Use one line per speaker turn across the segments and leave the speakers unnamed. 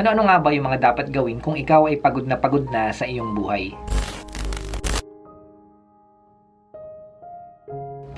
Ano-ano nga ba yung mga dapat gawin kung ikaw ay pagod na pagod na sa iyong buhay?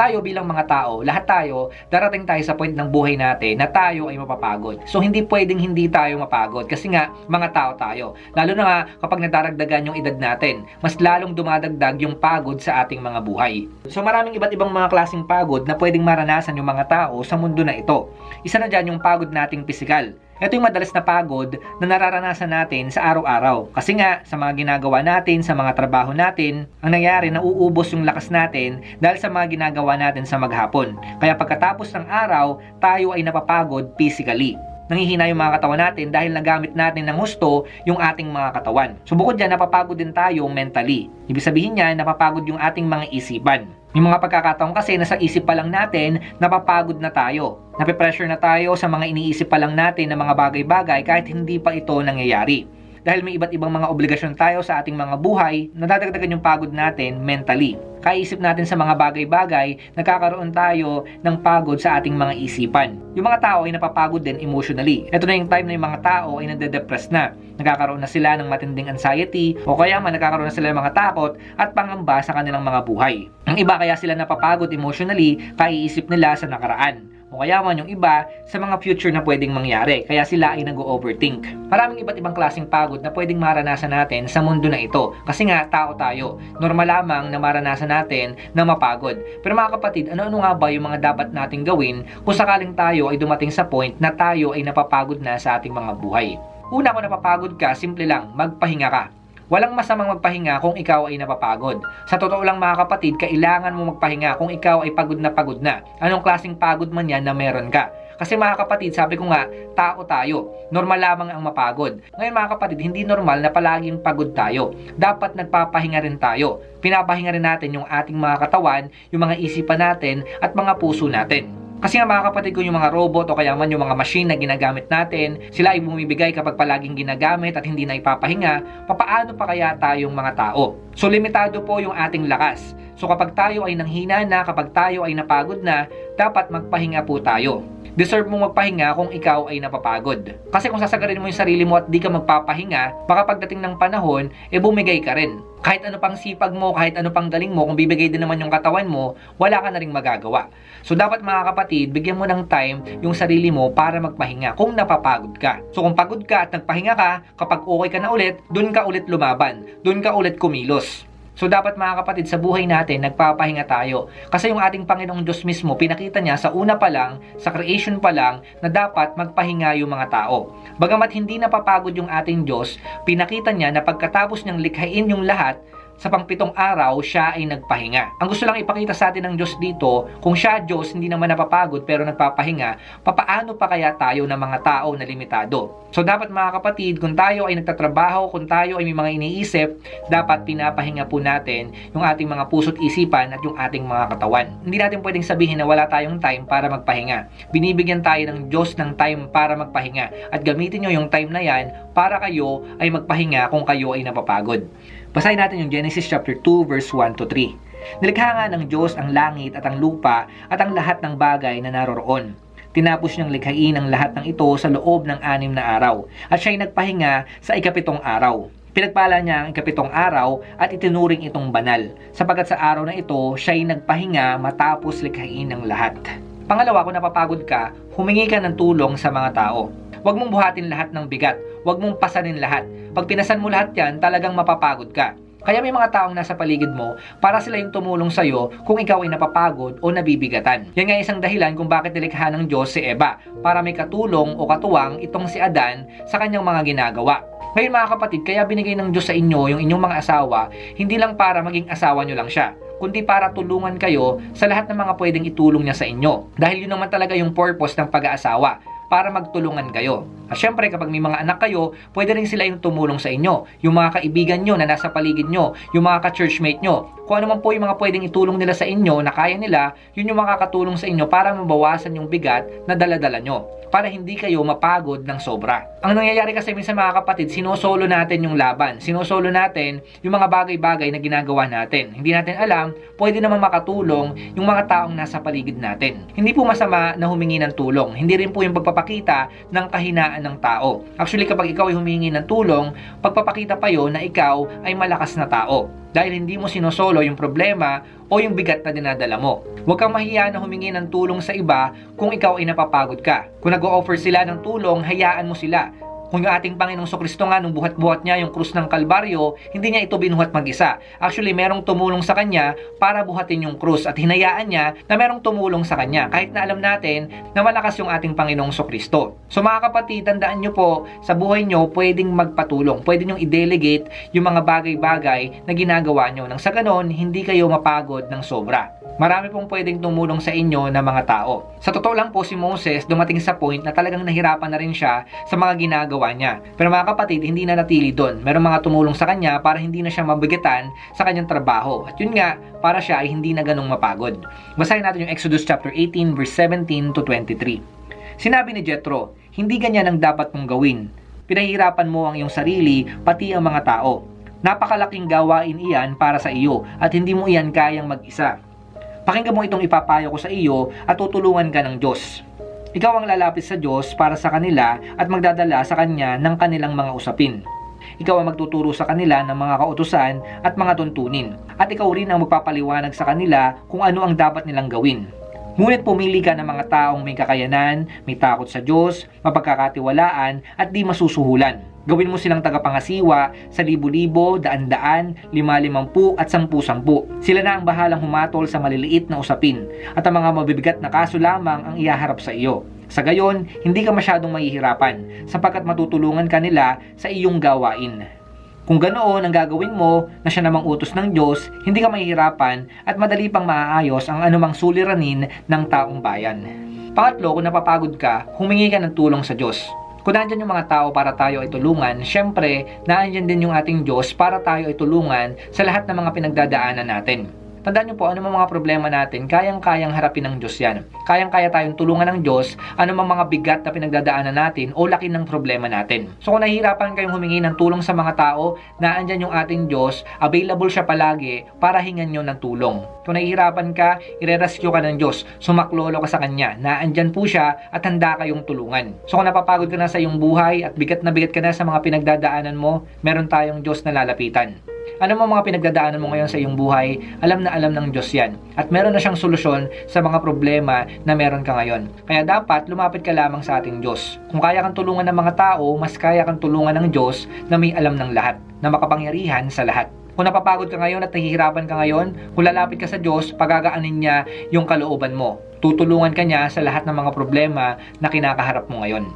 tayo bilang mga tao, lahat tayo, darating tayo sa point ng buhay natin na tayo ay mapapagod. So, hindi pwedeng hindi tayo mapagod kasi nga, mga tao tayo. Lalo na nga kapag nadaragdagan yung edad natin, mas lalong dumadagdag yung pagod sa ating mga buhay. So, maraming iba't ibang mga klaseng pagod na pwedeng maranasan yung mga tao sa mundo na ito. Isa na dyan yung pagod nating pisikal. Ito yung madalas na pagod na nararanasan natin sa araw-araw. Kasi nga, sa mga ginagawa natin, sa mga trabaho natin, ang nangyari, nauubos yung lakas natin dahil sa mga ginagawa natin sa maghapon. Kaya pagkatapos ng araw, tayo ay napapagod physically nangihina yung mga katawan natin dahil nagamit natin ng husto yung ating mga katawan. So bukod dyan, napapagod din tayo mentally. Ibig sabihin niya, napapagod yung ating mga isipan. May mga pagkakataon kasi na sa isip pa lang natin, napapagod na tayo. Napipressure na tayo sa mga iniisip pa lang natin ng mga bagay-bagay kahit hindi pa ito nangyayari dahil may iba't ibang mga obligasyon tayo sa ating mga buhay, nadadagdagan yung pagod natin mentally. Kaisip natin sa mga bagay-bagay, nagkakaroon tayo ng pagod sa ating mga isipan. Yung mga tao ay napapagod din emotionally. Ito na yung time na yung mga tao ay nade-depress na. Nagkakaroon na sila ng matinding anxiety o kaya man nagkakaroon na sila ng mga takot at pangamba sa kanilang mga buhay. Ang iba kaya sila napapagod emotionally, kaiisip nila sa nakaraan o kaya man yung iba sa mga future na pwedeng mangyari. Kaya sila ay nag-overthink. Maraming iba't ibang klaseng pagod na pwedeng maranasan natin sa mundo na ito. Kasi nga, tao tayo. Normal lamang na maranasan natin na mapagod. Pero mga kapatid, ano-ano nga ba yung mga dapat nating gawin kung sakaling tayo ay dumating sa point na tayo ay napapagod na sa ating mga buhay? Una kung napapagod ka, simple lang, magpahinga ka. Walang masamang magpahinga kung ikaw ay napapagod. Sa totoo lang mga kapatid, kailangan mo magpahinga kung ikaw ay pagod na pagod na. Anong klaseng pagod man yan na meron ka. Kasi mga kapatid, sabi ko nga, tao tayo. Normal lamang ang mapagod. Ngayon mga kapatid, hindi normal na palaging pagod tayo. Dapat nagpapahinga rin tayo. Pinapahinga rin natin yung ating mga katawan, yung mga isipan natin, at mga puso natin. Kasi nga mga kapatid ko yung mga robot o kaya man yung mga machine na ginagamit natin, sila ay bumibigay kapag palaging ginagamit at hindi na ipapahinga, papaano pa kaya tayong mga tao? So limitado po yung ating lakas. So kapag tayo ay nanghina na, kapag tayo ay napagod na, dapat magpahinga po tayo deserve mong magpahinga kung ikaw ay napapagod. Kasi kung sasagarin mo yung sarili mo at di ka magpapahinga, baka pagdating ng panahon, e bumigay ka rin. Kahit ano pang sipag mo, kahit ano pang galing mo, kung bibigay din naman yung katawan mo, wala ka na rin magagawa. So dapat mga kapatid, bigyan mo ng time yung sarili mo para magpahinga kung napapagod ka. So kung pagod ka at nagpahinga ka, kapag okay ka na ulit, dun ka ulit lumaban, dun ka ulit kumilos. So dapat mga kapatid, sa buhay natin, nagpapahinga tayo. Kasi yung ating Panginoong Diyos mismo, pinakita niya sa una pa lang, sa creation pa lang, na dapat magpahinga yung mga tao. Bagamat hindi napapagod yung ating Diyos, pinakita niya na pagkatapos niyang likhain yung lahat, sa pangpitong araw, siya ay nagpahinga. Ang gusto lang ipakita sa atin ng Diyos dito, kung siya Diyos hindi naman napapagod pero nagpapahinga, papaano pa kaya tayo ng mga tao na limitado? So dapat mga kapatid, kung tayo ay nagtatrabaho, kung tayo ay may mga iniisip, dapat pinapahinga po natin yung ating mga puso't isipan at yung ating mga katawan. Hindi natin pwedeng sabihin na wala tayong time para magpahinga. Binibigyan tayo ng Diyos ng time para magpahinga at gamitin nyo yung time na yan para kayo ay magpahinga kung kayo ay napapagod. Basahin natin yung Genesis chapter 2 verse 1 to 3. Nilikha nga ng Diyos ang langit at ang lupa at ang lahat ng bagay na naroroon. Tinapos niyang likhain ang lahat ng ito sa loob ng anim na araw at siya'y nagpahinga sa ikapitong araw. Pinagpala niya ang ikapitong araw at itinuring itong banal, sapagkat sa araw na ito siya'y nagpahinga matapos likhain ang lahat. Pangalawa, kung napapagod ka, humingi ka ng tulong sa mga tao. Huwag mong buhatin lahat ng bigat. Huwag mong pasanin lahat. Pag pinasan mo lahat yan, talagang mapapagod ka. Kaya may mga taong nasa paligid mo para sila yung tumulong sa'yo kung ikaw ay napapagod o nabibigatan. Yan nga isang dahilan kung bakit nilikha ng Diyos si Eva para may katulong o katuwang itong si Adan sa kanyang mga ginagawa. Ngayon mga kapatid, kaya binigay ng Diyos sa inyo yung inyong mga asawa, hindi lang para maging asawa nyo lang siya, kundi para tulungan kayo sa lahat ng mga pwedeng itulong niya sa inyo. Dahil yun naman talaga yung purpose ng pag-aasawa para magtulungan kayo. At syempre, kapag may mga anak kayo, pwede rin sila yung tumulong sa inyo. Yung mga kaibigan nyo na nasa paligid nyo, yung mga ka-churchmate nyo. Kung ano man po yung mga pwedeng itulong nila sa inyo na kaya nila, yun yung makakatulong sa inyo para mabawasan yung bigat na daladala nyo para hindi kayo mapagod ng sobra. Ang nangyayari kasi minsan mga kapatid, sinosolo natin yung laban. Sinosolo natin yung mga bagay-bagay na ginagawa natin. Hindi natin alam, pwede naman makatulong yung mga taong nasa paligid natin. Hindi po masama na humingi ng tulong. Hindi rin po yung pagpapakita ng kahinaan ng tao. Actually, kapag ikaw ay humingi ng tulong, pagpapakita pa yon na ikaw ay malakas na tao dahil hindi mo sinosolo yung problema o yung bigat na dinadala mo. Huwag kang mahiya na humingi ng tulong sa iba kung ikaw ay napapagod ka. Kung nag-o-offer sila ng tulong, hayaan mo sila. Kung yung ating Panginoong Kristo nga, nung buhat-buhat niya yung krus ng Kalbaryo, hindi niya ito binuhat mag-isa. Actually, merong tumulong sa kanya para buhatin yung krus at hinayaan niya na merong tumulong sa kanya kahit na alam natin na malakas yung ating Panginoong Kristo. So mga kapatid, tandaan nyo po, sa buhay nyo, pwedeng magpatulong. Pwede nyo i-delegate yung mga bagay-bagay na ginagawa nyo. Nang sa ganon, hindi kayo mapagod ng sobra. Marami pong pwedeng tumulong sa inyo na mga tao. Sa totoo lang po si Moses dumating sa point na talagang nahirapan na rin siya sa mga ginagawa niya. Pero mga kapatid, hindi na natili doon. Meron mga tumulong sa kanya para hindi na siya mabigatan sa kanyang trabaho. At yun nga, para siya ay hindi na ganong mapagod. Basahin natin yung Exodus chapter 18 verse 17 to 23. Sinabi ni Jethro, hindi ganyan ang dapat mong gawin. Pinahihirapan mo ang iyong sarili, pati ang mga tao. Napakalaking gawain iyan para sa iyo at hindi mo iyan kayang mag-isa. Pakinggan mo itong ipapayo ko sa iyo at tutulungan ka ng Diyos. Ikaw ang lalapit sa Diyos para sa kanila at magdadala sa Kanya ng kanilang mga usapin. Ikaw ang magtuturo sa kanila ng mga kautusan at mga tuntunin. At ikaw rin ang magpapaliwanag sa kanila kung ano ang dapat nilang gawin. Ngunit pumili ka ng mga taong may kakayanan, may takot sa Diyos, mapagkakatiwalaan at di masusuhulan. Gawin mo silang tagapangasiwa sa libo-libo, daan-daan, lima-limampu at sampu-sampu. Sila na ang bahalang humatol sa maliliit na usapin at ang mga mabibigat na kaso lamang ang ihaharap sa iyo. Sa gayon, hindi ka masyadong mahihirapan sapagkat matutulungan ka nila sa iyong gawain. Kung ganoon ang gagawin mo na siya namang utos ng Diyos, hindi ka mahihirapan at madali pang maaayos ang anumang suliranin ng taong bayan. Pangatlo, kung napapagod ka, humingi ka ng tulong sa Diyos. Kung nandyan yung mga tao para tayo ay tulungan, syempre, nandyan din yung ating Diyos para tayo ay tulungan sa lahat ng mga pinagdadaanan natin. Tandaan nyo po, ano mga problema natin, kayang-kayang harapin ng Diyos yan. Kayang-kaya tayong tulungan ng Diyos, ano mga bigat na pinagdadaanan natin o laki ng problema natin. So kung nahihirapan kayong humingi ng tulong sa mga tao, naandyan yung ating Diyos, available siya palagi para hingan nyo ng tulong. Kung nahihirapan ka, ire-rescue ka ng Diyos, sumaklolo ka sa Kanya, naandyan po siya at handa kayong tulungan. So kung napapagod ka na sa iyong buhay at bigat na bigat ka na sa mga pinagdadaanan mo, meron tayong Diyos na lalapitan. Ano mo mga pinagdadaanan mo ngayon sa iyong buhay, alam na alam ng Diyos yan. At meron na siyang solusyon sa mga problema na meron ka ngayon. Kaya dapat lumapit ka lamang sa ating Diyos. Kung kaya kang tulungan ng mga tao, mas kaya kang tulungan ng Diyos na may alam ng lahat, na makapangyarihan sa lahat. Kung napapagod ka ngayon at nahihirapan ka ngayon, kung lalapit ka sa Diyos, pagagaanin niya yung kalooban mo. Tutulungan ka niya sa lahat ng mga problema na kinakaharap mo ngayon.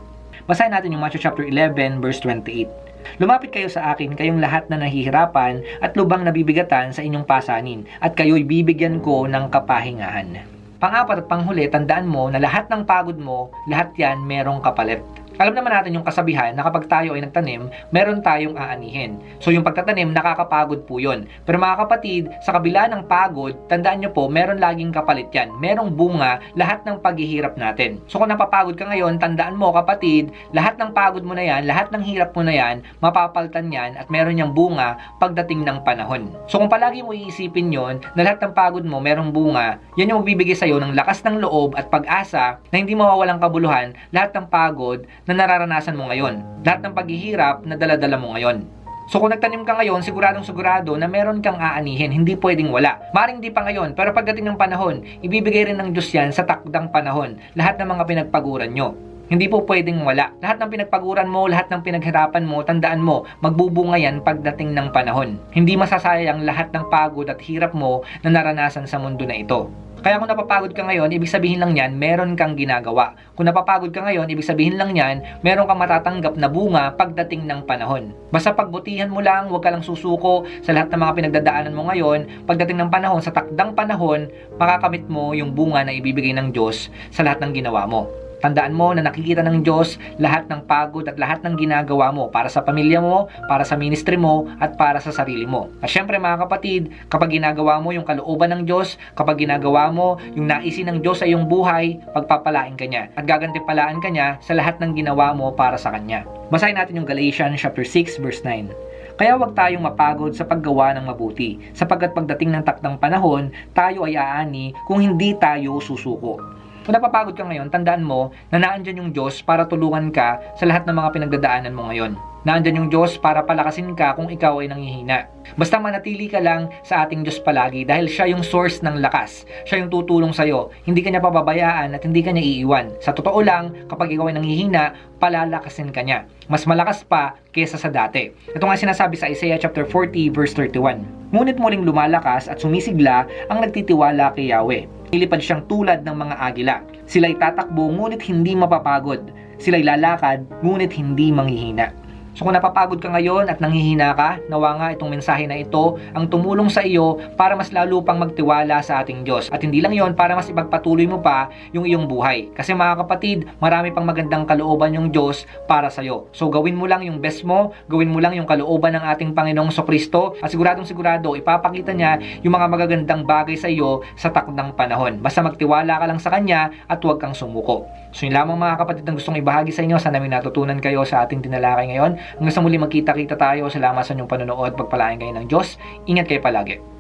Basahin natin yung Matthew chapter 11 verse 28. Lumapit kayo sa akin, kayong lahat na nahihirapan at lubang nabibigatan sa inyong pasanin, at kayo'y bibigyan ko ng kapahingahan. Pangapat at panghuli, tandaan mo na lahat ng pagod mo, lahat yan merong kapalit. Alam naman natin yung kasabihan na kapag tayo ay nagtanim, meron tayong aanihin. So yung pagtatanim, nakakapagod po yun. Pero mga kapatid, sa kabila ng pagod, tandaan nyo po, meron laging kapalit yan. Merong bunga lahat ng paghihirap natin. So kung napapagod ka ngayon, tandaan mo kapatid, lahat ng pagod mo na yan, lahat ng hirap mo na yan, mapapaltan yan at meron niyang bunga pagdating ng panahon. So kung palagi mo iisipin yon na lahat ng pagod mo merong bunga, yan yung magbibigay sa'yo ng lakas ng loob at pag-asa na hindi mawawalang kabuluhan lahat ng pagod na nararanasan mo ngayon. Lahat ng paghihirap na daladala mo ngayon. So kung nagtanim ka ngayon, siguradong sigurado na meron kang aanihin, hindi pwedeng wala. Maring di pa ngayon, pero pagdating ng panahon, ibibigay rin ng Diyos yan sa takdang panahon, lahat ng mga pinagpaguran nyo. Hindi po pwedeng wala. Lahat ng pinagpaguran mo, lahat ng pinaghirapan mo, tandaan mo, magbubunga yan pagdating ng panahon. Hindi masasayang lahat ng pagod at hirap mo na naranasan sa mundo na ito. Kaya kung napapagod ka ngayon, ibig sabihin lang yan, meron kang ginagawa. Kung napapagod ka ngayon, ibig sabihin lang yan, meron kang matatanggap na bunga pagdating ng panahon. Basta pagbutihan mo lang, huwag ka lang susuko sa lahat ng mga pinagdadaanan mo ngayon. Pagdating ng panahon, sa takdang panahon, makakamit mo yung bunga na ibibigay ng Diyos sa lahat ng ginawa mo. Tandaan mo na nakikita ng Diyos lahat ng pagod at lahat ng ginagawa mo para sa pamilya mo, para sa ministry mo, at para sa sarili mo. At syempre mga kapatid, kapag ginagawa mo yung kalooban ng Diyos, kapag ginagawa mo yung naisin ng Diyos sa iyong buhay, pagpapalain ka niya at gagantipalaan ka niya sa lahat ng ginawa mo para sa Kanya. Basahin natin yung Galatians chapter 6 verse 9. Kaya huwag tayong mapagod sa paggawa ng mabuti, sapagkat pagdating ng takdang panahon, tayo ay aani kung hindi tayo susuko. Kung napapagod ka ngayon, tandaan mo na naandyan yung Diyos para tulungan ka sa lahat ng mga pinagdadaanan mo ngayon. Naandyan yung Diyos para palakasin ka kung ikaw ay nanghihina. Basta manatili ka lang sa ating Diyos palagi dahil siya yung source ng lakas. Siya yung tutulong sa'yo. Hindi ka niya pababayaan at hindi ka niya iiwan. Sa totoo lang, kapag ikaw ay nanghihina, palalakasin ka niya. Mas malakas pa kesa sa dati. Ito nga sinasabi sa Isaiah chapter 40 verse 31. Ngunit muling lumalakas at sumisigla ang nagtitiwala kay Yahweh. Ilipad siyang tulad ng mga agila. Sila'y tatakbo ngunit hindi mapapagod. Sila'y lalakad ngunit hindi manghihina. So kung napapagod ka ngayon at nanghihina ka, nawa nga itong mensahe na ito ang tumulong sa iyo para mas lalo pang magtiwala sa ating Diyos. At hindi lang yon para mas ipagpatuloy mo pa yung iyong buhay. Kasi mga kapatid, marami pang magandang kalooban yung Diyos para sa iyo. So gawin mo lang yung best mo, gawin mo lang yung kalooban ng ating Panginoong Kristo at siguradong sigurado ipapakita niya yung mga magagandang bagay sa iyo sa takdang panahon. Basta magtiwala ka lang sa Kanya at huwag kang sumuko. So yun lamang mga kapatid ang gustong ibahagi sa inyo. Sana may natutunan kayo sa ating tinalakay ngayon. Hanggang sa muli magkita-kita tayo. Salamat sa inyong panonood. Pagpalain kayo ng Diyos. Ingat kayo palagi.